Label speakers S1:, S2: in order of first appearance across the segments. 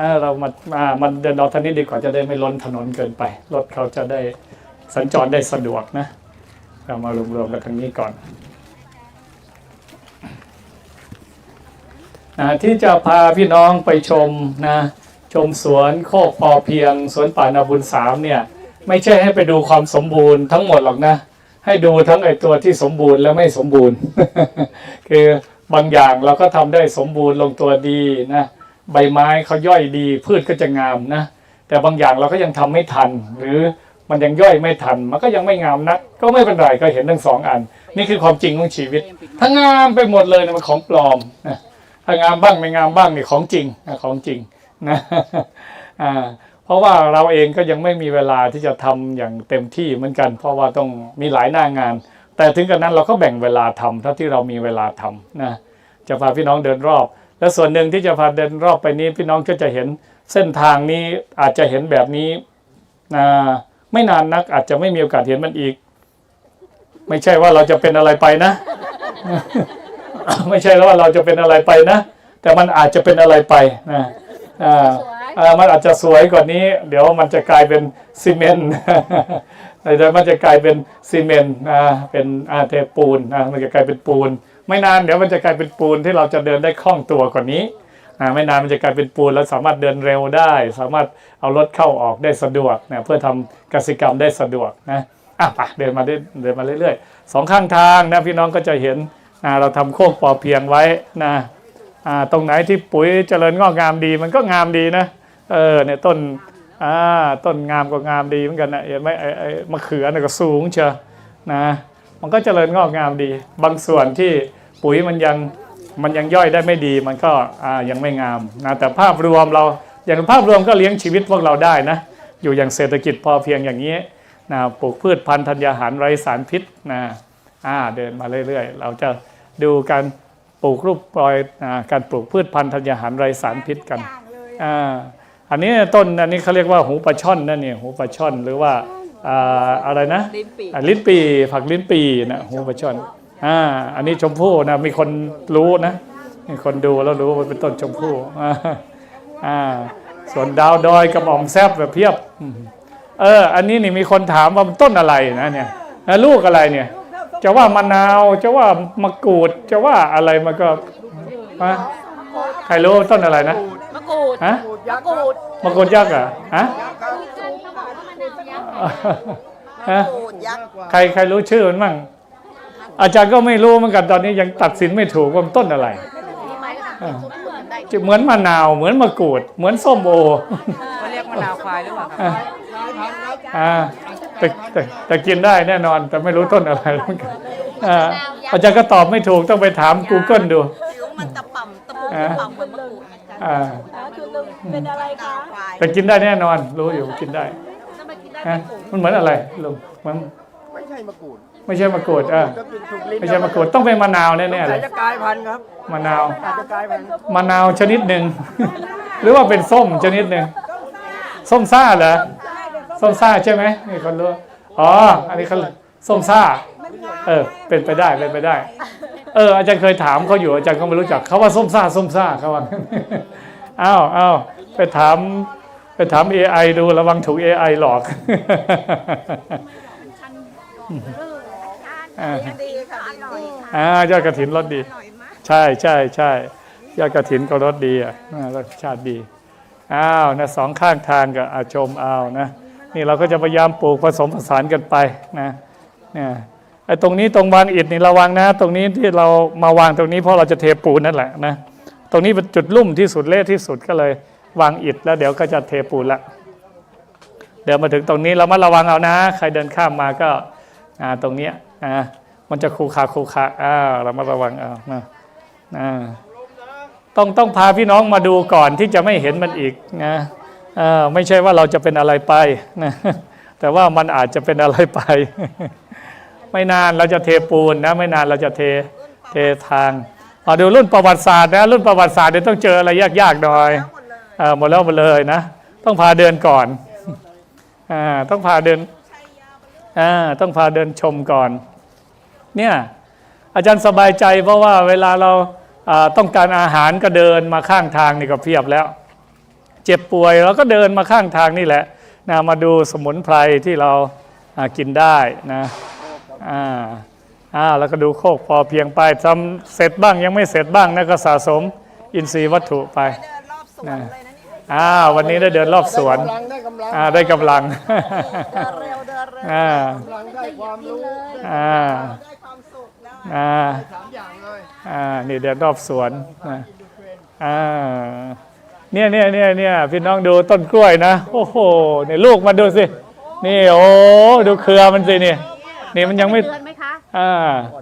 S1: อ่าเรามาามันเดินออกทางนี้ดีกว่าจะได้ไม่ล้นถนนเกินไป รถเขาจะได้สัญจรได้สะดวกนะ เรามารวมๆกันทางนี้ก่อนนะที่จะพาพี่น้องไปชมนะชมสวนโคกพอเพียงสวนป่านาบุญสามเนี่ย ไม่ใช่ให้ไปดูความสมบูรณ์ทั้งหมดหรอกนะ ให้ดูทั้งไอตัวที่สมบูรณ์และไม่สมบูรณ์ คือบางอย่างเราก็ทำได้สมบูรณ์ลงตัวดีนะ ใบไม้เขาย่อยดีพืชก็จะงามนะ แต่บางอย่างเราก็ยังทำไม่ทัน หรือมันยังย่อยไม่ทัน มันก็ยังไม่งามนัก ก็ไม่เป็นไรก็เห็นทั้งสองอัน นี่คือความจริงของชีวิตถ้างามไปหมดเลยนะมันของปลอมนะถ้างามบ้างไม่งามบ้างนี่ของจริงนะของจริงนะอ่าเพราะว่าเราเองก็ยังไม่มีเวลาที่จะทำอย่างเต็มที่เหมือนกัน เพราะว่าต้องมีหลายหน้างาน แต่ถึงกระนั้นเราก็แบ่งเวลาทำเท่าที่เรามีเวลาทำนะจะพาพี่น้องเดินรอบ และส่วนหนึ่งที่จะพาเดินรอบไปนี้พี่น้องก็จะเห็นเส้นทางนี้อาจจะเห็นแบบนี้นะไม่นานนักอาจจะไม่มีโอกาสเห็นมันอีก ไม่ใช่ว่าเราจะเป็นอะไรไปนะ ไม่ใช่ว่าเราจะเป็นอะไรไปนะ แต่มันอาจจะเป็นอะไรไปนะมันอาจจะสวยกว่านี้ เดี๋ยวมันจะกลายเป็นซีเมนต์เดี๋ยวมันจะกลายเป็นซีเมนต์เป็นอาเทปูนมันจะกลายเป็นปูน ไม่นานเดี๋ยวมันจะกลายเป็นปูนที่เราจะเดินได้คล่องตัวกว่านี้อ่าไม่นานมันจะกลายเป็นปูนแล้วสามารถเดินเร็วได้ สามารถเอารถเข้าออกได้สะดวกนะเพื่อทำกสิกรรมได้สะดวกนะอะไปเดินมาเรื่อยเดินมาเรื่อยๆสองข้างทางนะพี่น้องก็จะเห็นอ่าเราทำโคกปอเพียงไว้นะอ่าตรงไหนที่ปุ๋ยเจริญงอกงามดีมันก็งามดีนะเออเนี่ยต้นอ่าต้นงามก็งามดีเหมือนกันนะเห็นไหมไอ้ไอ้มะเขือนี่ก็สูงเชียวนะ มันก็เจริญงอกงามดี บางส่วนที่ปุ๋ยมันยังมันยังย่อยได้ไม่ดี มันก็อ่ายังไม่งามนะแต่ภาพรวมเราอย่างภาพรวมก็เลี้ยงชีวิตพวกเราได้นะอยู่อย่างเศรษฐกิจพอเพียงอย่างนี้นะปลูกพืชพันธุ์ธัญญาหารไร้สารพิษนะอ่าเดินมาเรื่อยๆ เราจะดูการปลูกรูปปลอยอ่าการปลูกพืชพันธุ์ธัญญาหารไร้สารพิษกันอ่าอันนี้ต้นอันนี้เขาเรียกว่าหูปลาช่อนนั่นเนี่ยหูปลาช่อนหรือว่า อ่าอะไรนะ
S2: ลิ้นปี่
S1: อะลิ้นปีผักลิ้นปีนะหูปลาช่อนอ่าอันนี้ชมพู่นะมีคนรู้นะมีคนดูแล้วรู้ว่าเป็นต้นชมพู่อ่าอ่าส่วนดาวดอยกระหม่อมแซบแบบเพียบอืมเออ อันนี้นี่มีคนถามว่ามันต้นอะไรนะเนี่ยแล้วลูกอะไรเนี่ย จะว่ามะนาวจะว่ามะกรูดจะว่าอะไรมันก็ฮะใครรู้ต้นอะไรนะ
S2: มะกรูด
S1: ฮะ
S2: มะกรูด
S1: มะกรูดยักษ์เหรอะฮะ ฮะ
S2: กรูดยักษ์
S1: ใครใครรู้ชื่อมันมั่ง อาจารย์ก็ไม่รู้เหมือนกันตอนนี้ยังตัดสินไม่ถูกว่ามันต้นอะไรอ่าจะเหมือนมะนาวเหมือนมะกรูด เหมือนส้มโอ
S2: เขาเรียกมะนาวควายหรือเปล่าครับ
S1: อ่าอ่าแต่แต่แต่กินได้แน่นอน แต่ไม่รู้ต้นอะไรเหมือนกันอ่าอาจารย์ก็ตอบไม่ถูกต้องไปถาม Google ดู
S2: ผิวมันตะป่ำตะปู
S1: อ่า
S2: ตะป่ำเหมือนมะกรูด
S1: อ่า
S3: จุดหนึ่งเป็นอะไรคะ
S2: ควาย
S1: แต่กินได้แน่นอน รู้อยู่กินได้ ฮะมันเหมือนอะไรลุงมัน
S4: ไม่ใช่มะกรูด
S1: ไม่ใช่มะกรูดอะ
S4: ก็เป็นถูกลิ้น
S1: ไม่ใช่มะกรูดต้องเป็นมะนาวแน่ๆเล
S4: แต่
S1: ย
S4: จะกลายพันธุ์ครับ
S1: มะนาว
S4: อาจจะกลายพันธุ์
S1: มะนาวชนิดหนึ่ง หรือว่าเป็นส้มชนิดหนึ่งส้มซ่าเหรอส้มซ่าใช่ไหมมีคนรู้อ๋ออันนี้เขาส้มซ่า เออ เป็นไปได้เป็นไปได้ เออ อาจารย์เคยถามเขาอยู่อาจารย์ก็ไม่รู้จักเขาว่าส้มซ่าส้มซ่าเขาว่า อ้าวอ้าวไปถาม ไปถาม AI ดูระวังถูก AI หลอกอ่า
S2: ดีค่ะอร่อยค่ะ
S1: อ่ายอดกระถินรสดี ใช่ใช่ใช่ยอดกระถินก็รสดีอะอ่ารสชาติดี อ้าวนะสองข้างทางกับอาชมเอานะ นี่เราก็จะพยายามปลูกผสมผสานกันไปนะเนี่ยไอ้ตรงนี้ตรงวางอิฐนี่ระวังนะ ตรงนี้ที่เรามาวางตรงนี้เพราะเราจะเทปูนนั่นแหละนะ ตรงนี้เป็นจุดลุ่มที่สุดเละที่สุดก็เลย วางอิฐแล้วเดี๋ยวก็จะเทปูนละ เดี๋ยวมาถึงตรงนี้เรามาระวังเอานะ ใครเดินข้ามมาก็าตรงเนี้ยมันจะคูคาคูคาอ้าวเรามาระวังเอานะต้องต้องพาพี่น้องมาดูก่อนที่จะไม่เห็นมันอีกนะไม่ใช่ว่าเราจะเป็นอะไรไปนะแต่ว่ามันอาจจะเป็นอะไรไป ไม่นานเราจะเทปูนนะ ไม่นานเราจะเทเททางมาดูรุ่นประวัติศาสตร์นะรุ่นประวัติศาสตร์เดี๋ยวต้องเจออะไรยากๆหน่อย หมดแล้วหมดเลยนะ ต้องพาเดินก่อนอต้องพาเดินต้องพาเดินชมก่อน เนี่ยอาจารย์สบายใจเพราะว่าเวลาเราต้องการอาหารก็เดินมาข้างทางนี่ก็เพียบแล้ว เจ็บป่วยเราก็เดินมาข้างทางนี่แหละนะมาดูสมุนไพรที่เรากินได้นะอ่าอ่าแล้วก็ดูโคกพอเพียงไปทำเสร็จบ้างยังไม่เสร็จบ้างนะก็สะสมอินทรีย์วัตถุไป
S2: เดินรอบสวนเลยนะ
S1: อ่าวันนี้ได้เดินรอบสวน
S4: กำลังได้กำลัง
S1: อ่าได้กำลัง
S2: เดินเร็วเดินเร็ว
S1: อ่ากำ
S4: ลังได้ความรู้
S1: อ่า
S2: ได้ความสุขแล้ว
S1: อ่า
S4: สามอย่างเลย
S1: อ่านี่เดินรอบสวนนะอ่าเนี่ยเนี่ยเนี่ยเนี่ยพี่น้องดูต้นกล้วยนะโอ้โหเนี่ยลูกมาดูสินี่โอ้ดูเครือมันสินี่นี่มันยังไม่
S3: เดือนไหมคะ
S1: อ่า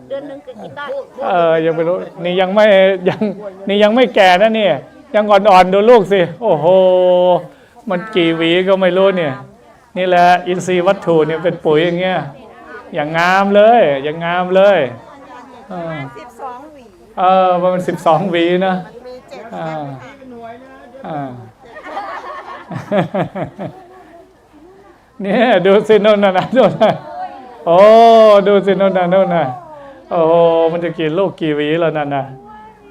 S3: เดือนหนึ่งกินได้
S1: เออยังไม่รู้นี่ยังไม่ยังนี่ยังไม่แก่นะเนี่ย ยังอ่อนๆดูลูกสิ โอ้โห มันกี่หวีก็ไม่รู้เนี่ย นี่แหละอินทรีย์วัตถุเนี่ยเป็นปุ๋ยอย่างเงี้ย อย่างงามเลย อย่างงามเลยเออ
S2: สิบสองหวี
S1: เออมันสิบสองหวีนะ
S2: มีเจ็ด
S1: อ่า
S2: เส้นค่ะ
S1: อ่าเนี่ยดูสิโน่นน่ะนะโน่นน่ะโอ้ดูสิโน่นน่ะโน่นน่ะโอ้โหมันจะกี่ลูกกี่หวีแล้วนั่นน่ะ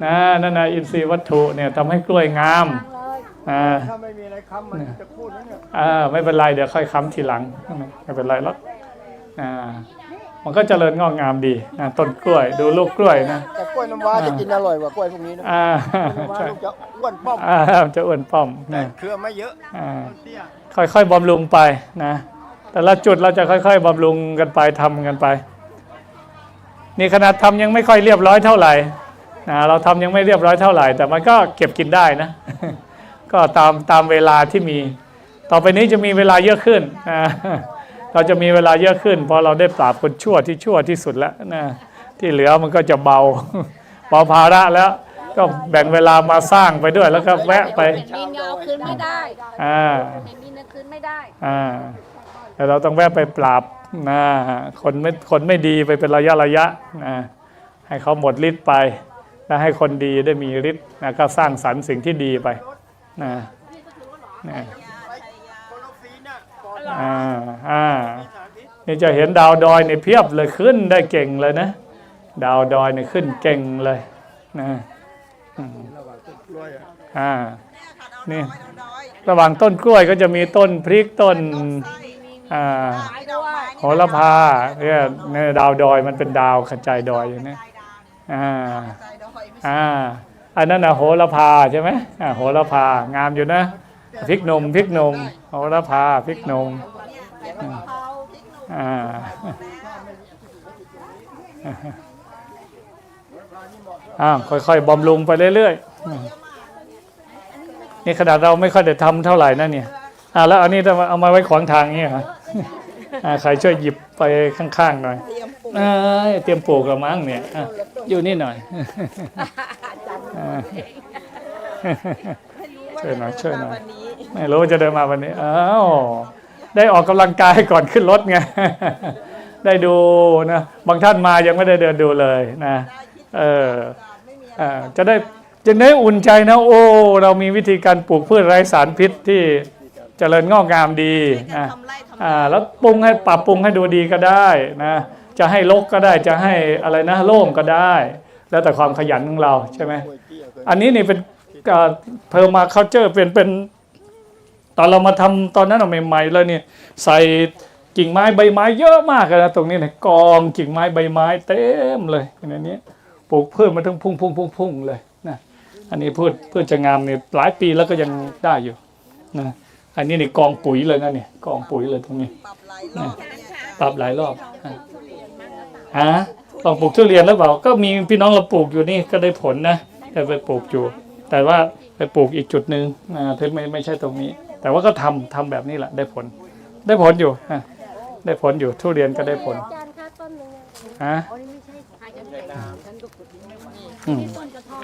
S1: นะนั่นน่ะอินทรีย์วัตถุเนี่ยทำให้กล้วยงามอ่า
S4: ถ้าไม่มีอะไรค้ำมันจะพูดนะเนี่ย
S1: อ่าไม่เป็นไรเดี๋ยวค่อยค้ำทีหลังไม่เป็นไรหรอกอ่ามันก็เจริญงอกงามดีนะต้นกล้วยดูลูกกล้วยนะ
S4: แต่กล้วยน้ำว้าจะกินอร่อยกว่ากล้วยพวกนี้นะ
S1: อ่า
S4: น้ำว้า
S1: ใช่
S4: ลูกจะอ้วนป้อม
S1: อ่ามันจะอ้วนป้อม
S4: แต่
S1: นะ
S4: เครือไม่เยอะ
S1: อ่า
S4: เตี้ย
S1: ค่อยๆบำรุงไปนะแต่ละจุดเราจะค่อย ๆบำรุงกันไปทำกันไป นี่ขนาดทำยังไม่ค่อยเรียบร้อยเท่าไหร่ นะเราทำยังไม่เรียบร้อยเท่าไหร่ แต่มันก็เก็บกินได้นะ ก็ตามตามเวลาที่มี ต่อไปนี้จะมีเวลาเยอะขึ้นนะเราจะมีเวลาเยอะขึ้นเพราะเราได้ปราบคนชั่วที่ชั่วที่สุดแล้วนะที่เหลือมันก็จะเบาเบาภาระแล้ว ก็แบ่งเวลามาสร้างไปด้วยแล้วก็แวะไป
S3: มีเงาคืนไม่ได้
S1: อ่า
S3: ไม่มีเงินคืนไม่ได้
S1: อ่าแต่เราต้องแวะไปปราบนะคนไม่คนไม่ดีไปเป็นระยะระยะนะให้เขาหมดฤทธิ์ไป แล้วให้คนดีได้มีฤทธิ์นะก็สร้างสรรค์สิ่งที่ดีไปนะนะ
S4: โคโลฟีนน่ะก่อน
S1: อ่าอ่านี่จะเห็นดาวดอยในเพียบเลยขึ้นได้เก่งเลยนะ ดาวดอยเนี่ยขึ้นเก่งเลยนะอ่า
S4: นี่
S1: ระหว่างต้นกล้วยก็จะมีต้นพริกต้นอ่า
S2: ไม้ดอกไม้
S1: โหระพาเนี่ยดาวดอยมันเป็นดาวกระจายดอยอย่างนี้อ่า
S2: อยไม่
S1: อ่าอันนั้นนะโหระพาใช่ไหมอ่าโหระพางามอยู่นะพริกหนมพริกหนมโหระพาพริกหนมอ่าอ่าค่อยๆบำรุงไปเรื่อยๆอืมนี่ขนาดเราไม่ค่อยได้ทำเท่าไหร่นะเนี่ยอ่าแล้วอันนี้จะมาเอามาไว้ขวางทางเนี่ยเหร ออ่าใครช่วยหยิบไปข้างๆหน่อย
S2: เตรียมปลูก
S1: เอ้ยเตรียมปลูกกระมังเนี่ยอะอยู่นี่หน่อยอ่าช่วยหน่อยช่วยหน่อย
S2: วันนี้
S1: ไม่รู้ว่าจะเดินมาวันนี้อ้าวได้ออกกำลังกายก่อนขึ้นรถไง ได้ดูนะ บางท่านมายังไม่ได้เดินดูเลยนะ เอออ่าจะได้จะได้อุ่นใจนะ โอ้ เรามีวิธีการปลูกพืชไร้สารพิษที่ เจริญงอกงามดีนะ
S2: ทำไร่ทำ
S1: อ่าแล้วปรุงให้ปรับปรุงให้ดูดีก็ได้นะจะให้ลกก็ได้จะให้อะไรนะโล่งก็ได้ แล้วแต่ความขยันของเราใช่ไหม
S4: กล้วยเตี้ยเกิน
S1: อันนี้นี่เป็นเพอร์มาคัลเจอร์เป็นเป็นตอนเรามาทำตอนนั้นเราใหม่ๆแล้วเนี่ยใส่กิ่งไม้ใบไม้เยอะมากเลยนะตรงนี้เนี่ยกองกิ่งไม้ใบไม้เต็มเลยในนี้ปลูกพืชมาทั้งพุ่งพุ่งพุ่งพุ่งเลยนะอันนี้พืชพืชจะงามเนี่ยหลายปีแล้วก็ยังได้อยู่นะ อันนี้นี่กองปุ๋ยเลยนะเนี่ยกองปุ๋ยเลยตรงนี้
S2: ปรับหลายรอบเนี่ย
S1: ปรับหลายรอบฮะฮะลองปลูกทุเรียนแล้วเปล่าก็มีพี่น้องเราปลูกอยู่นี่ก็ได้ผลนะแต่ไปปลูกอยู่ แต่ว่าไปปลูกอีกจุดหนึ่งอ่าที่ไม่ไม่ใช่ตรงนี้ แต่ว่าก็ทำทำแบบนี้แหละได้ผล ได้ผลอยู่ฮะได้ผลอยู่ทุเรียนก็ได้ผล
S3: จานค่าต้นหนึง
S1: ฮะ
S3: โอ้ยไม่ใช่อาจจะเป็นน้ำ
S1: อืม
S3: ต้นกระท้อ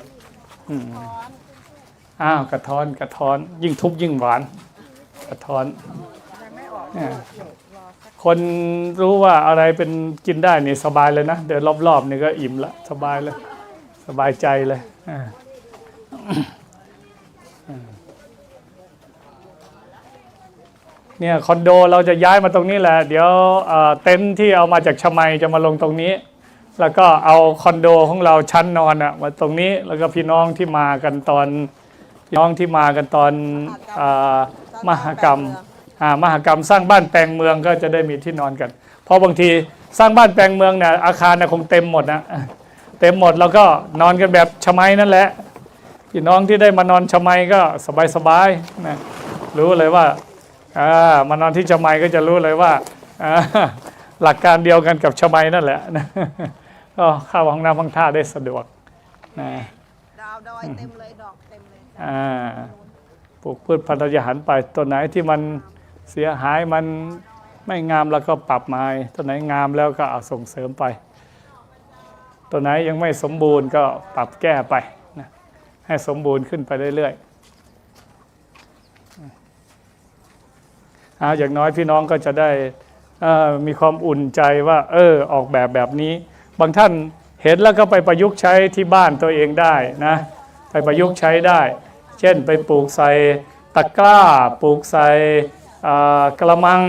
S3: น
S1: อืม อ้าวกระท้อนกระท้อน ยิ่งทุบยิ่งหวาน กระท้อนเนี่ยคนรู้ว่าอะไรเป็นกินได้เนี่ยสบายเลยนะ เดินรอบๆนี่ก็อิ่มละสบายเลย สบายใจเลยอ่าเนี่ยคอนโดเราจะย้ายมาตรงนี้แหละ เดี๋ยวเต็นท์ที่เอามาจากชมัยจะมาลงตรงนี้ แล้วก็เอาคอนโดของเราชั้นนอนอะมาตรงนี้แล้วก็พี่น้องที่มากันตอน น้องที่มากันตอนอามหกรรมอ่ามหกรรมสร้างบ้านแปลงเมืองก็จะได้มีที่นอนกัน เพราะบางทีสร้างบ้านแปลงเมืองเนี่ยอาคารน่ะคงเต็มหมดนะเต็มหมดแล้วก็นอนกันแบบชะไมนั่นแหละพี่น้องที่ได้มานอนชะไมก็สบายๆนะรู้เลยว่าอ่ามานอนที่ชะไมก็จะรู้เลยว่าอ่าหลักการเดียวกันกับชะไมนั่นแหละนะก็เข้าห้องน้ำห้องท่าได้สะดวกนะ
S2: ดาวดอยเต็มเลยดอกเต็มเลย
S1: อ่า ปลูกพืชพันธุ์ยาหารไปตัวไหนที่มันเสียหายมันไม่งามแล้วก็ปรับใหม่ตัวไหนงามแล้วก็เอาส่งเสริมไป ตัวไหนยังไม่สมบูรณ์ก็ปรับแก้ไปนะให้สมบูรณ์ขึ้นไปเรื่อยๆเอาอย่างน้อยพี่น้องก็จะได้มีความอุ่นใจว่า เออออกแบบแบบนี้ บางท่านเห็นแล้วก็ไปประยุกต์ใช้ที่บ้านตัวเองได้นะ ไปประยุกต์ใช้ได้ เช่นไปปลูกใส่ตะกร้า ปลูกใส่กระมัง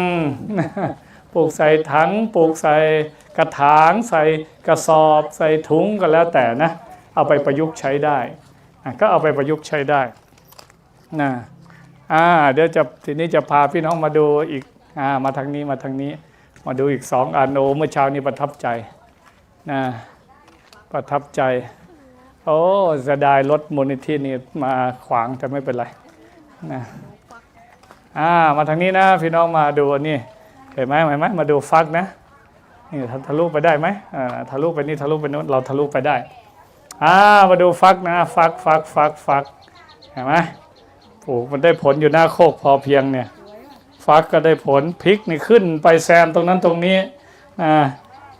S1: ปลูกใส่ถัง ปลูกใส่กระถาง ใส่กระสอบ ใส่ถุงก็แล้วแต่นะ เอาไปประยุกต์ใช้ได้ ก็เอาไปประยุกต์ใช้ได้นะอ่าเดี๋ยวจะทีนี้จะพาพี่น้องมาดูอีกอ่ามาทางนี้มาทางนี้ มาดูอีกสองอันโอเมื่อเช้านี้ประทับใจนะประทับใจ โอ้เสียดายรถมูลนิธินี่มาขวางแต่ไม่เป็นไรนะอ่ามาทางนี้นะพี่น้องมาดูนี่เห็นไหมเห็นไหมมาดูฟักนะนี่ทะลุไปได้ไหมอ่าทะลุไปนี่ทะลุไปนู้นเราทะลุไปได้อ่ามาดูฟักนะฟักฟักฟักฟักเห็นไหมปลูกมันได้ผลอยู่หน้าโคกพอเพียงเนี่ย ฟักก็ได้ผลพริกนี่ขึ้นไปแซมตรงนั้นตรงนี้อ่า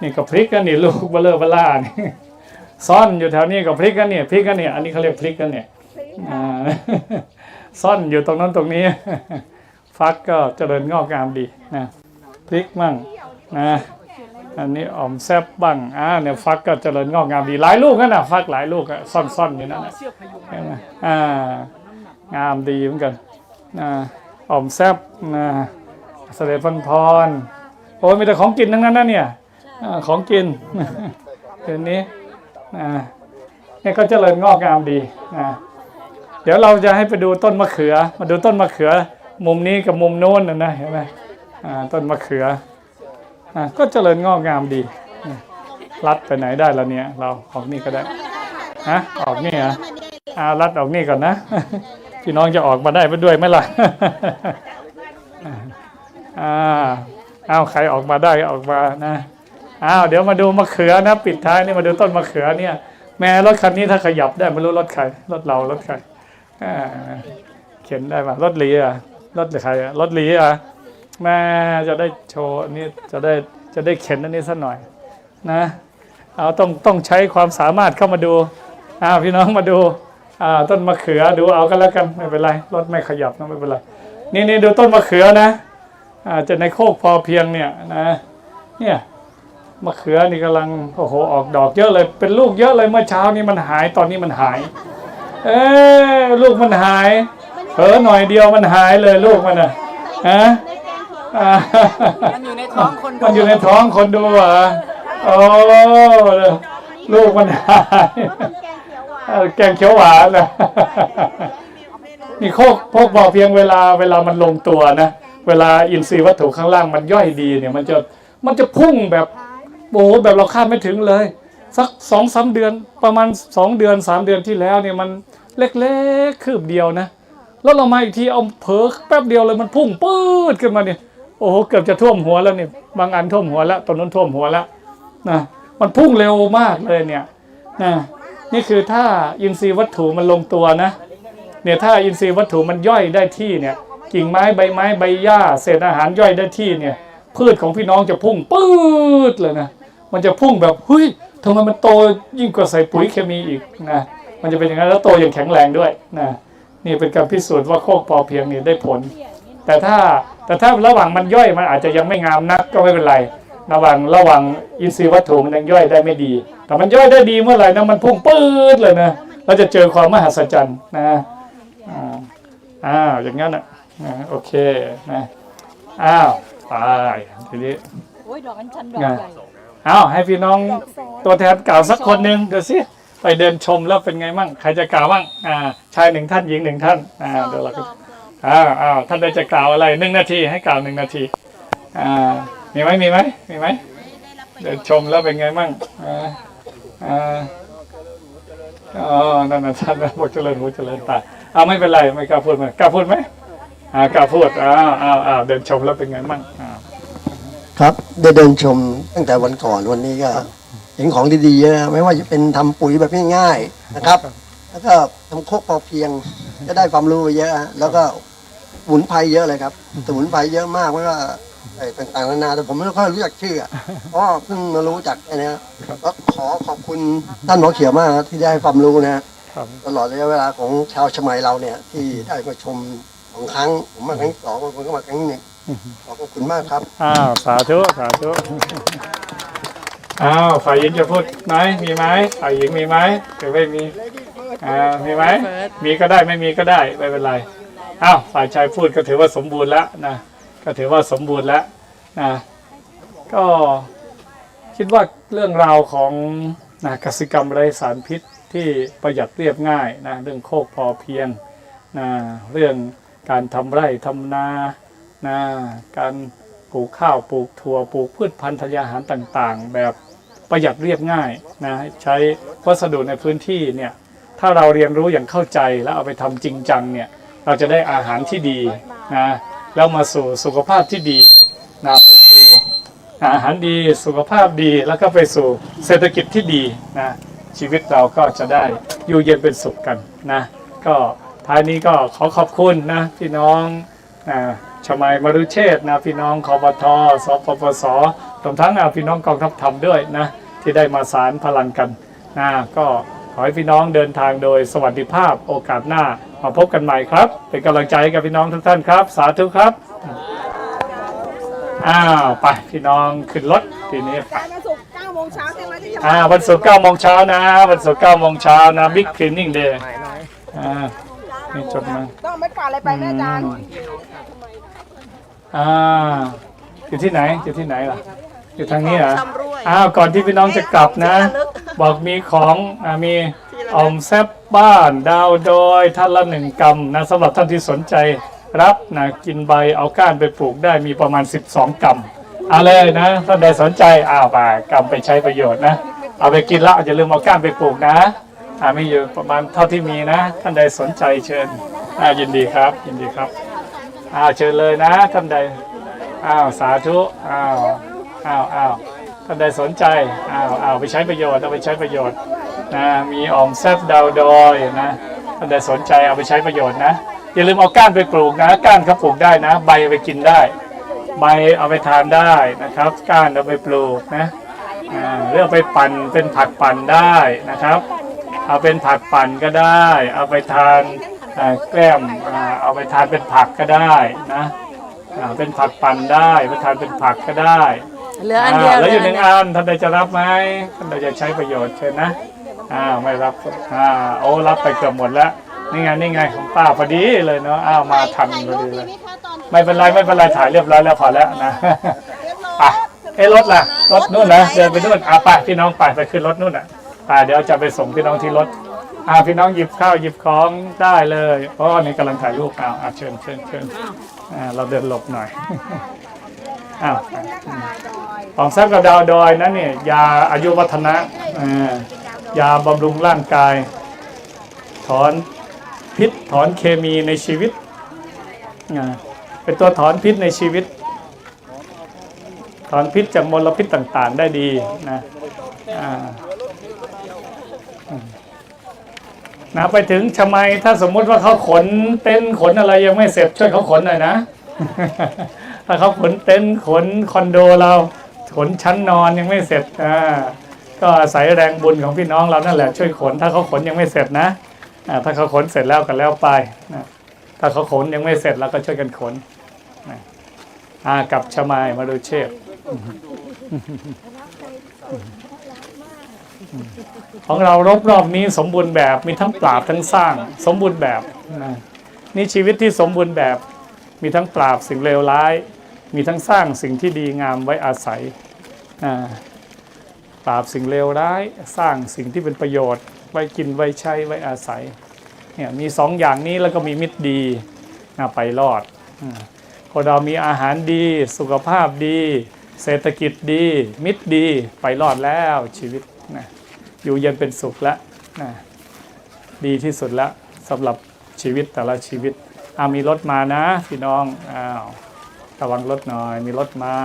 S1: นี่ก็พริกกันนี่ลูกเบลอเบล่านี่ ซ่อนอยู่แถวนี้กับพริกกันเนี่ยพริกกันเนี่ยอันนี้เขาเรียกพริกกันเนี่ยอ่าซ่อนอยู่ตรงนั้นตรงนี้ ฟักก็เจริญงอกงามดีนะพริกมั่งนะอันนี้อ่อมแซบบ้างอ่าเนี่ยฟักก็เจริญงอกงามดีหลายลูกนั่นนะฟักหลายลูกอะซ่อนๆอยู่นั่นนะอ่างามดีเหมือนกันนะอ่อมแซบนะเสด็จพันพรโอ้ยมีแต่ของกินทั้งนั้นนะเนี่ยของกินเดี๋ยวนี้ นะเนี่ยก็เจริญงอกงามดีนะเดี๋ยวเราจะให้ไปดูต้นมะเขือ มาดูต้นมะเขือ มุมนี้กับมุมโน้นนะเห็นไหมต้นมะเขืออก็เจริญงอกงามดี รัดไปไหนได้แล้วเนี่ย เราออกนี่ก็ได้ฮะออกนี่เหรออ่ารัดออกนี่ก่อนนะพี่น้องจะออกมาได้ไปด้วยไหมล่ะอ่าเอาใครออกมาได้ออกมานะ อ้าวเดี๋ยวมาดูมะเขือนะปิดท้ายนี่มาดูต้นมะเขือเนี่ย แม่รถคันนี้ถ้าขยับได้ไม่รู้รถใครรถเรารถใครเข็นได้ป่ะรถลีอะรถใครอะรถลีอะแม่จะได้โชว์นนี้จะได้จะได้เข็นอันนี้สักหน่อยนะเอาต้องต้องใช้ความสามารถเข้ามาดูอ้าวพี่น้องมาดูอ่าต้นมะเขือดูเอากันแล้วกันไม่เป็นไรรถไม่ขยับนะไม่เป็นไรนี่นี่ดูต้นมะเขือนะอ่าจะในโคกพอเพียงเนี่ยนะเนี่ย มะเขือนี่กำลังโอ้โหออกดอกเยอะเลย เป็นลูกเยอะเลยเมื่อเช้านี้มันหายตอนนี้มันหาย เอ้ลูกมันหายเผลอหน่อยเดียวมันหายเลยลูกมันอะฮะอ่า
S5: มันอยู่ในท้องคนดู
S1: มันอยู่ในท้องคนดูเหรอโอ้ลูกมันหายเออแกงเขียวหวานนะนี่โคกพวกบอกเพียงเวลาเวลามันลงตัวนะ เวลาอินทรีย์วัตถุข้างล่างมันย่อยดีเนี่ย มันจะมันจะพุ่งแบบ โอ้โหแบบเราคาดไม่ถึงเลย สักสองสามเดือนประมาณสองเดือนสามเดือนที่แล้วเนี่ยมันเล็กๆคืบเดียวนะ แล้วเรามาอีกทีเอาเผลอแป๊บเดียวเลยมันพุ่งปื๊ดขึ้นมาเนี่ยโอ้โหเกือบจะท่วมหัวแล้วเนี่ยบางอันท่วมหัวแล้วตอนนั้นท่วมหัวแล้วนะมันพุ่งเร็วมากเลยเนี่ยนะนี่คือถ้าอินทรีย์วัตถุมันลงตัวนะเนี่ยถ้าอินทรีย์วัตถุมันย่อยได้ที่เนี่ยกิ่งไม้ใบไม้ใบหญ้าเศษอาหารย่อยได้ที่เนี่ย พืชของพี่น้องจะพุ่งปื๊ดเลยนะ มันจะพุ่งแบบเฮ้ยทำไมมันโตยิ่งกว่าใส่ปุ๋ยเคมีอีกนะ มันจะเป็นอย่างนั้นแล้วโตอย่างแข็งแรงด้วยนะนี่เป็นการพิสูจน์ว่าโคกพอเพียงนี่ได้ผล แต่ถ้าแต่ถ้าระหว่างมันย่อยมันอาจจะยังไม่งามนักก็ไม่เป็นไร ระหว่างระหว่างอินทรีย์วัตถุมันยังย่อยได้ไม่ดี แต่มันย่อยได้ดีเมื่อไหร่นะมันพุ่งปื๊ดเลยนะเราจะเจอความมหัศจรรย์นะอ่าอ้าวอย่างนั้นอะโอเคนะอ้าว ไปทีนี้
S3: โอ้ยดอกอัญชันดอกใหญ่
S1: เอาให้พี่น้องตัวแทนกล่าวสักคนหนึ่งเดี๋ยวสิไปเดินชมแล้วเป็นไงมั่งใครจะกล่าวบ้างอ่าชายหนึ่งท่านหญิงหนึ่งท่านอ่าเดี๋ยวเราก็อ้าวอ้าวท่านใดจะกล่าวอะไรหนึ่งนาทีให้กล่าวหนึ่งนาทีอ่ามีไหมมีไหมมีไหมเดินชมแล้วเป็นไงมั่งอ่าอ่าอ๋อนั่นน่ะท่านนะบอกเจริญหูเจริญตาเอาไม่เป็นไรไม่กล้าพูดไหมกล้าพูดไหม อ่ากล้าพูดอ้าวอ้าวอ้าวเดินชมแล้วเป็นไงมั่งอ่า
S6: ครับได้เดินชมตั้งแต่วันก่อนวันนี้ก็เห็นของดีๆเยอะนะไม่ว่าจะเป็นทำปุ๋ยแบบง่ายๆนะครับ แล้วก็ทำโคกพอเพียงก็ได้ความรู้ไปเยอะฮะแล้วก็สมุนไพรเยอะเลยครับสมุนไพรเยอะมากไม่ว่าไอ้ต่างๆนานาแต่ผมไม่ค่อยรู้จักชื่ออะเพราะเพิ่งมารู้จักไอ้เนี้ยก็ขอขอบคุณท่านหมอเขียวมากนะที่ได้ให้ความรู้นะ
S1: ครับ
S6: ตลอดระยะเวลาของชาวชมัยเราเนี่ยที่ได้มาชม สองครั้ง ผมมาครั้งที่สองบางคนก็มาครั้งที่หนึ่งขอบคุณมากครับ
S1: อ้าวสาธุสาธุอ้าวฝ่ายหญิงจะพูดไหมมีไหมฝ่ายหญิงมีไหมหรือไม่มีอ่ามีไหมมีก็ได้ไม่มีก็ได้ไม่เป็นไรอ้าวฝ่ายชายพูดก็ถือว่าสมบูรณ์แล้วนะก็ถือว่าสมบูรณ์แล้วนะก็คิดว่าเรื่องราวของนะกสิกรรมไร้สารพิษที่ประหยัดเรียบง่ายนะเรื่องโคกพอเพียงนะเรื่อง การทำไร่ทำนานะการปลูกข้าวปลูกถั่วปลูกพืชพันธุ์ธัญญาหารต่างๆ แบบประหยัดเรียบง่ายนะใช้วัสดุในพื้นที่เนี่ยถ้าเราเรียนรู้อย่างเข้าใจแล้วเอาไปทำจริงจังเนี่ยเราจะได้อาหารที่ดีนะแล้วมาสู่สุขภาพที่ดีนะไปสู่อาหารดีสุขภาพดีแล้วก็ไปสู่เศรษฐกิจที่ดีนะชีวิตเราก็จะได้อยู่เย็นเป็นสุขกันนะก็ ท้ายนี้ก็ขอขอบคุณนะพี่น้องอ่าชมัยมรุเชษฐ์นะพี่น้องคอปทสปปสรวมทั้งอ่าพี่น้องกองทัพธรรมด้วยนะที่ได้มาสารพลังกันนะก็ขอให้พี่น้องเดินทางโดยสวัสดิภาพโอกาสหน้ามาพบกันใหม่ครับ เป็นกำลังใจให้กับพี่น้องทุกท่านครับ สาธุครับ อ้าวไปพี่น้องขึ้นรถทีนี้ไป
S2: วันศุกร์9โมงเช้าใช่ไหมที่จะ
S1: อ่าวันศุกร์9โมงเช้านะวันศุกร์9โมงเช้านะบิ๊กคลีนนิ่งเดย์อ่า นี่จดมา
S2: ต้องไม่กวาดอะไรไปแม่อาจารย์
S1: อ่าอยู่ที่ไหนอยู่ที่ไหนล่ะ อยู่ทางนี้เหรออ้าวก่อนที่พี่น้องจะกลับนะ บอกมีของอ่ามีออมแซบบ้าน ดาวดอยท่านละหนึ่งกำนะสำหรับท่านที่สนใจ รับนะกินใบเอาก้านไปปลูกได้มีประมาณ 12กำเอาเลยนะท่านใดสนใจอ้าวไปกำไปใช้ประโยชน์นะ เอาไปกินแล้วอย่าลืมเอาก้านไปปลูกนะ อ่ามีอยู่ประมาณเท่าที่มีนะท่านใดสนใจเชิญอ่ายินดีครับ ยินดีครับอ้าวเชิญเลยนะท่านใดอ้าวสาธุอ้าวอ้าวอ้าวท่านใดสนใจอ้าวอ้าวไปใช้ประโยชน์เอาไปใช้ประโยชน์นะมีอ่อมแซบดาวดอยนะท่านใดสนใจเอาไปใช้ประโยชน์นะอย่าลืมเอาก้านไปปลูกนะก้านเขาปลูกได้นะ ใบไปกินได้ ใบเอาไปทานได้นะครับ ก้านเอาไปปลูกนะอ่าหรือเอาไปปั่นเป็นผักปั่นได้นะครับ เอาเป็นผักปั่นก็ได้ เอาไปทานอ่าแกล้มอ่าเอาไปทานเป็นผักก็ได้นะอ่าเป็นผักปั่นได้ไปทานเป็นผักก็ได้
S5: เหลืออันเดียวา
S1: แล้วอยู่ห
S5: เหลื
S1: นึ่ง
S5: ออันเดียว
S1: อันท่านใดจะรับไหมท่านใดจะใช้ประโยชน์เชิญนะอ้าวไม่รับอ่าโอ้รับไปเกือบหมดแล้วนี่ไงนี่ไงของป้าพอดีเลยเนาะอ้าวมาทันพอดีเลยไม่เป็นไรไม่เป็นไรถ่ายเรียบร้อยแล้วพอแล้วนะไปเอ้รถล่ะรถนู่นนะเดินไปนู่นอะไปพี่น้องไปไปขึ้นรถนู่นอะ ไปเดี๋ยวจะไปส่งพี่น้องที่รถอ่าพี่น้องหยิบข้าวหยิบของได้เลยอ๋อนี่กำลังถ่ายรูปอ้าวอะเชิญเชิญเชิญอ่าเราเดินหลบหน่อยอ้าวของแซบกับดาวดอยนั้นเนี่ยยาอายุวัฒนะอ่ายาบำรุงร่างกาย ถอนพิษถอนเคมีในชีวิตอ่าเป็นตัวถอนพิษในชีวิต ถอนพิษจากมลพิษต่างๆ ได้ดีนะอ่าอืม นะไปถึงชมัยถ้าสมมุติว่าเขาขนเต็นขนอะไรยังไม่เสร็จช่วยเขาขนหน่อยนะ ถ้าเขาขนเต็นขนคอนโดเรา ขนชั้นนอนยังไม่เสร็จอ่าก็อาศัยแรงบุญของพี่น้องเรานั่นแหละช่วยขน ถ้าเขาขนยังไม่เสร็จนะอ่าถ้าเขาขนเสร็จแล้วก็แล้วไปนะถ้าเขาขนยังไม่เสร็จเราก็ช่วยกันขนนะอ่ากับชมายมาดูเชฟ ของเรารบรอบนี้สมบูรณ์แบบมีทั้งปราบทั้งสร้าง สมบูรณ์แบบนะนี่ชีวิตที่สมบูรณ์แบบ มีทั้งปราบสิ่งเลวร้าย มีทั้งสร้างสิ่งที่ดีงามไว้อาศัยปราบสิ่งเลวร้าย สร้างสิ่งที่เป็นประโยชน์ ไว้กินไว้ใช้ไว้อาศัยเนี่ยมีสองอย่างนี้แล้วก็มีมิตรดีนะไปรอดอคนเรามีอาหารดี สุขภาพดี เศรษฐกิจดี มิตรดีไปรอดแล้วชีวิต นะอยู่เย็นเป็นสุขแล้วนะดีที่สุดแล้วสำหรับชีวิตแต่ละชีวิตอามีรถมานะพี่น้องอ้าวระวังรถหน่อยมีรถมา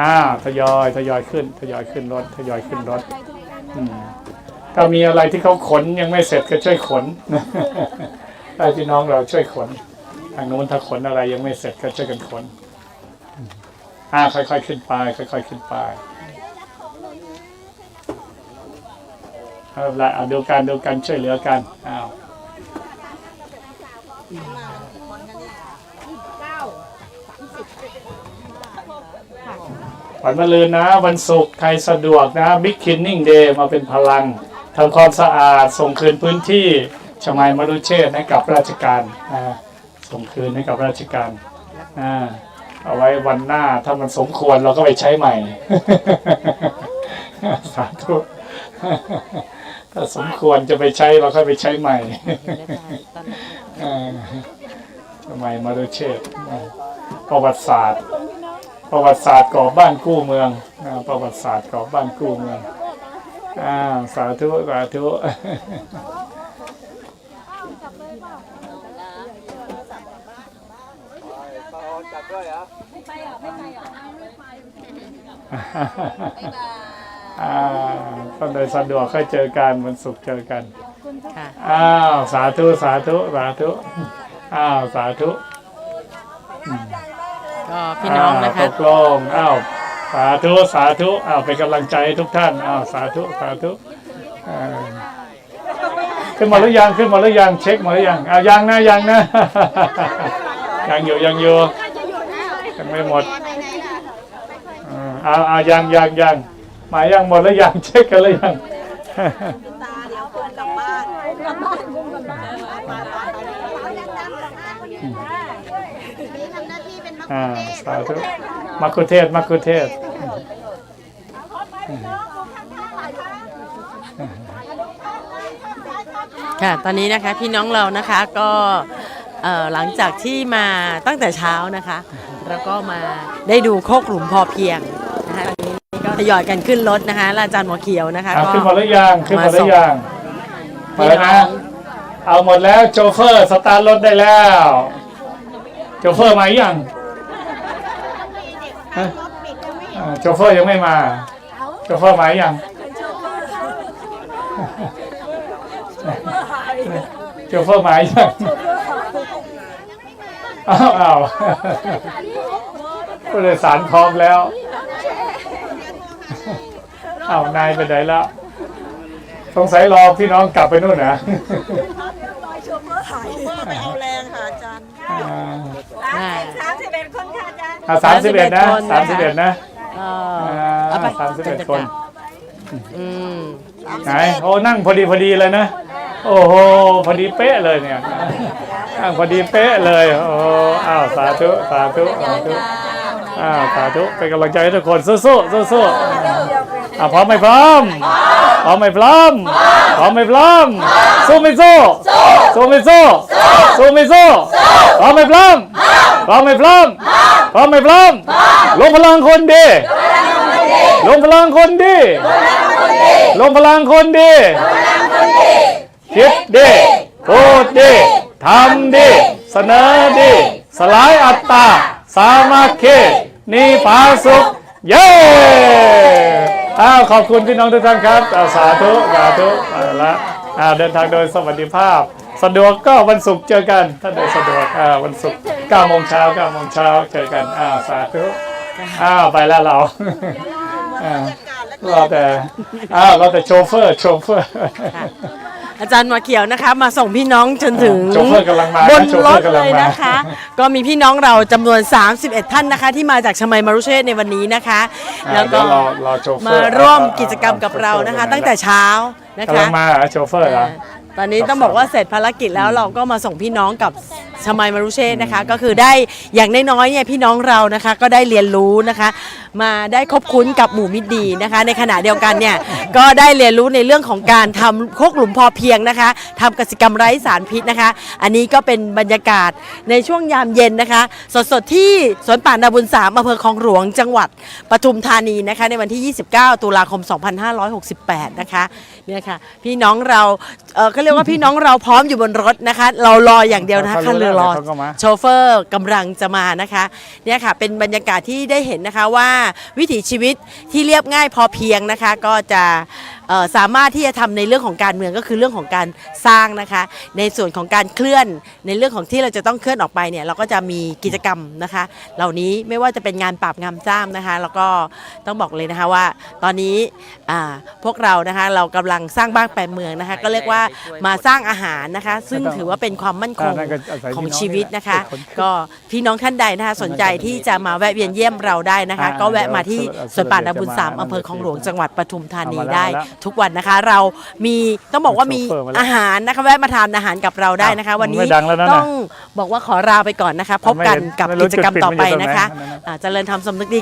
S1: อ่าทยอยทยอยขึ้นทยอยขึ้นรถทยอยขึ้นรถอืมถ้ามีอะไรที่เขาขนยังไม่เสร็จก็ช่วยขนได้พี่น้องเราช่วยขน ทางโน้นถ้าขนอะไรยังไม่เสร็จก็ช่วยกันขนอ่าค่อยๆขึ้นไป ค่อย ๆ ขึ้นไปเอาละเอาดูกันดูกันช่วยเหลือกันอ้าววันมะรืนนะ วันศุกร์ใครสะดวกนะบิ๊กคินนิ่งเดย์มาเป็นพลังทำความสะอาดส่งคืนพื้นที่ชมายมรุเชษให้กับราชการนะ ส่งคืนให้กับราชการเอาไว้วันหน้าถ้ามันสมควรเราก็ไปใช้ใหม่ สาธุถ้าสมควรจะไปใช้เราก็ไปใช้ใหม่เออชมายมรุเชษประวัติศาสตร์ ประวัติศาสตร์ก่อบ้านกู้เมืองอประวัติศาสตร์ก่อบ้านกู้เมืองอ่าสาธุสาธุ ท่านใดสะดวกค่อยเจอกันวันศุกร์เจอกัน
S5: ค่ะ
S1: อ้าวสาธุสาธุสาธุอ้าวสาธุ
S5: ก็พี่น้องนะาคะ
S1: ตกลงอ้าวสาธุสาธุอ้าวเป็นกำลังใจให้ทุกท่านอ้าวสาธุสาธุอ่าขึ้นมาหรือยังขึ้นมาหรือยังเช็คมาหรือยังอ้าวยังนะยังนะยังอยู่ยังอยู่ยังไม่หมด อ่าอ้าวอ้ายังยังยังมายังหมดแล้วยังเช็คกันหรือยังอ่าสาธุมักคุเทศมักคุเทศ
S5: ค่ะตอนนี้นะคะพี่น้องเรานะคะก็เอ่อหลังจากที่มาตั้งแต่เช้านะคะ แล้วก็มาได้ดูโคกหลุมพอเพียง นะคะตอนนี้ก็ทยอยกันขึ้นรถนะคะแล้วอาจารย์หมอเขียวนะคะ
S1: อะ
S5: ก็
S1: ขึ้นหมดหรือยังขึ้นหมดหรือยัง
S5: พี่
S1: มาแล้ว
S5: น้
S1: นะ
S5: อง
S1: เอาหมดแล้วโชเฟอร์สตาร์ทรถได้แล้วโชเฟอร์มายังฮะอ่าโชเฟอร์ยังไม่มาโชเฟอร์มายังโชเฟอร์มายังอ้าวอ้าวผู้โดยสารพร้อมแล้ว อ้าวนายไปไหนแล้วสงสัยรอพี่น้องกลับไปนู่นนะ
S2: ไปเอาแรงค่ะอาจารย์
S5: อ่า
S2: สามสิบเอ็ดคนค่ะอาจารย์
S1: อ่าสามสิบเอ็ดนะ
S5: คนนะคะ
S1: สามสิบเอ็ดนะ
S5: เอ่
S1: อ่
S5: อเอาไปา
S1: สามสิบเอ็ดคน
S5: อืม
S1: ไหนโอ้นั่งพอดีพอดีเลยนะ โอ้โหพอดีเป๊ะเลยเนี่ยนั่งพอดีเป๊ะเลยโอ้อ้าวสาธุสาธุสาธุอ้าวสาธุเป็นกำลังใจให้ทุกคนสู้สู้สู้สู้ๆ อ่าพร้อมไหมพร้อม พร้อมไหมพร้อม พร้อมไหมพร้อม สู้ไม่สู้ สู้ไม่สู้ สู้ไม่สู้ พร้อมไหมพร้อม พร้อมไหมพร้อม พร้อมไหมพร้อมลงพลังคนดีลงพลังคนดีลงพลังคนดีคิดดีพูดดีทำดี เสนอดี สลายอัตตา สามัคคีนิพาสุข เย้ อ้าวขอบคุณพี่น้องทุกท่านครับอ่าสาธุสาธุเอาละอ่าเดินทางโดยสวัสดิภาพ สะดวกก็วันศุกร์เจอกันถ้าโดยสะดวกอ่าวันศุกร์9โมงเช้า9โมงเช้าเจอกันอ้าวสาธุอ้าวไปแล้วเราอ่ารอแต่อ้าวเราแต่โชเฟอร์โชเฟอร์
S5: อาจารย์หมอเขียวนะคะ มาส่งพี่น้องจนถึง
S1: โชเฟอร์กำลังมา
S5: บน
S1: โช
S5: ร
S1: เฟอ
S5: ถ
S1: ร์กำ
S5: เล
S1: ลัง
S5: ย
S1: มา
S5: นะคะ ก็มีพี่น้องเราจำนวน 31 ท่านนะคะ ที่มาจากชมัยมารุเชษในวันนี้นะคะ
S1: อ่า
S5: แล้วก็
S1: เดี๋ยรอรอโชเฟอ
S5: มา
S1: ร์
S5: ร่วม
S1: อ่า
S5: กิจกรรมกับเรานะคะ
S1: โชฟอ
S5: ตั้งแต่เช้านะ
S1: กำลั
S5: คะ
S1: งมาเหรอโชเฟอร์เหรอ
S5: ตอนนี้ต้องบอกว่าเสร็จภารกิจแล้วเราก็มาส่งพี่น้องกับชมัยมารุเชษนะคะ ก็คือได้อย่างน้อยๆเนี่ยพี่น้องเรานะคะก็ได้เรียนรู้นะคะ มาได้คบคุ้นกับหมู่มิตรดีนะคะ ในขณะเดียวกันเนี่ยก็ได้เรียนรู้ในเรื่องของการทำโคกหลุมพอเพียงนะคะทำกสิกรรมไร้สารพิษนะคะ อันนี้ก็เป็นบรรยากาศในช่วงยามเย็นนะคะ สดๆที่สวนป่านาบุญสามอำเภอคลองหลวงจังหวัดปทุมธานีนะคะ ในวันที่ 29 ตุลาคม 2568 นะคะ เนี่ยค่ะ พี่น้องเราเอ่อเขาเรียกว่าพี่น้องเราพร้อมอยู่บนรถนะคะ เรารออย่างเดียวนะคะคันเรือรอ
S1: เขาก็มา
S5: โชเฟอร์กำลังจะมานะคะ เนี่ยค่ะ เป็นบรรยากาศที่ได้เห็นนะคะว่าวิถีชีวิตที่เรียบง่ายพอเพียงนะคะ ก็จะเอ่อ สามารถที่จะทำในเรื่องของการเมืองก็คือเรื่องของการสร้างนะคะ ในส่วนของการเคลื่อนในเรื่องของที่เราจะต้องเคลื่อนออกไปเนี่ยเราก็จะมีกิจกรรมนะคะ เหล่านี้ไม่ว่าจะเป็นงานปราบงามจ้ามนะคะ แล้วก็ต้องบอกเลยนะคะว่า ตอนนี้พวกเรานะคะเรากำลังสร้างบ้านแปลงเมืองนะคะ ก็เรียกว่ามาสร้างอาหารนะคะ ซึ่งถือว่าเป็นความมั่นคงของชีวิตนะคะ ก็พี่น้องท่านใดนะคะสนใจที่จะมาแวะเวียนเยี่ยมเราได้นะคะ ก็แวะมาที่สวนป่านาบุญสามอำเภอคลองหลวงจังหวัดปทุมธานีได้ทุกวันนะคะ เรามีต้องบอกว่ามี
S1: โชเฟอร์มาแล้ว
S5: อาหารนะคะแวะมาทานอาหารกับเราได้นะคะ วันนี้
S1: ไม่ดังแล้วนะ
S5: ต้องบอกว่าขอลาไปก่อนนะคะ พบกันกับ
S1: ไม่รู้
S5: กิจกรรมต่อไปนะคะ
S1: จุดปิดมันอยู่ตรงไหน
S5: อ่าเจริญธรรมสำนึกดี